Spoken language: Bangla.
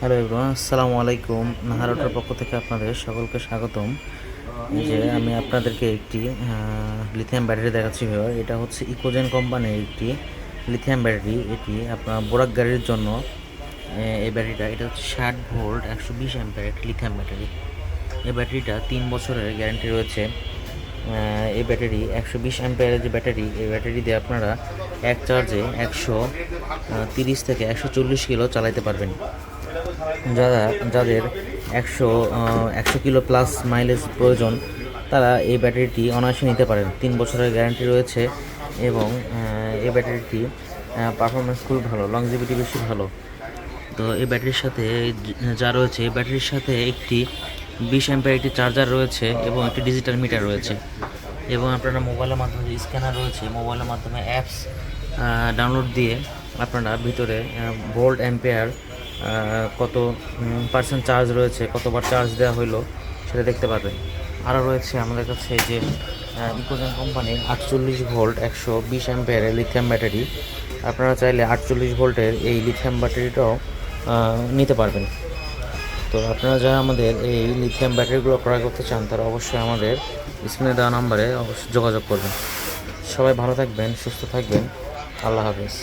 হ্যালো এভরিওয়ান আসসালামু আলাইকুম। নাহারটার পক্ষ থেকে আপনাদের সকলকে স্বাগতম। যে আমি আপনাদেরকে একটি লিথিয়াম ব্যাটারি দেখাচ্ছি ভিওর এটা হচ্ছে ইকোজেন কোম্পানির একটি লিথিয়াম ব্যাটারি এটি আপনার বোরাক গাড়ির জন্য এই ব্যাটারিটা এটা হচ্ছে ষাট ভোল্ট একশো বিশ অ্যাম্পের একটি লিথিয়াম ব্যাটারি এই ব্যাটারিটা তিন বছরের গ্যারান্টি রয়েছে। এই ব্যাটারি একশো বিশ অ্যাম্পেয়ারের যে ব্যাটারি এই ব্যাটারি দিয়ে আপনারা এক চার্জে একশো তিরিশ থেকে একশো চল্লিশ কিলো চালাইতে পারবেন। যারা, যাদের একশো একশো কিলো প্লাস মাইলেজ প্রয়োজন, তারা এই ব্যাটারিটি অনায়াসে নিতে পারেন। তিন বছরের গ্যারান্টি রয়েছে এবং এই ব্যাটারিটি পারফরমেন্স খুব ভালো লংজিভিটি বেশি ভালো। তো এই ব্যাটারির সাথে, যা রয়েছে, এই ব্যাটারির সাথে একটি বিশ অ্যাম্পের একটি চার্জার রয়েছে এবং একটি ডিজিটাল মিটার রয়েছে। এবং আপনারা মোবাইলের মাধ্যমে যে স্ক্যানার রয়েছে মোবাইলের মাধ্যমে অ্যাপস ডাউনলোড দিয়ে আপনারা ভিতরে ভোল্ট অ্যাম্পেয়ার কত পার্সেন্ট চার্জ রয়েছে, কতবার চার্জ দেওয়া হলো সেটা দেখতে পাবেন আরও রয়েছে আমাদের কাছে যে ইকোজেন কোম্পানির আটচল্লিশ ভোল্ট একশো বিশ অ্যাম্পেয়ারের লিথিয়াম ব্যাটারি আপনারা চাইলে আটচল্লিশ ভোল্টের এই লিথিয়াম ব্যাটারিটাও নিতে পারবেন। তো আপনারা যারা আমাদের এই লিথিয়াম ব্যাটারিগুলো ক্রয় করতে চান, তারা অবশ্যই আমাদের স্ক্রিনে দেওয়া নাম্বারে অবশ্যই যোগাযোগ করবেন। সবাই ভালো থাকবেন, সুস্থ থাকবেন। আল্লাহ হাফেজ।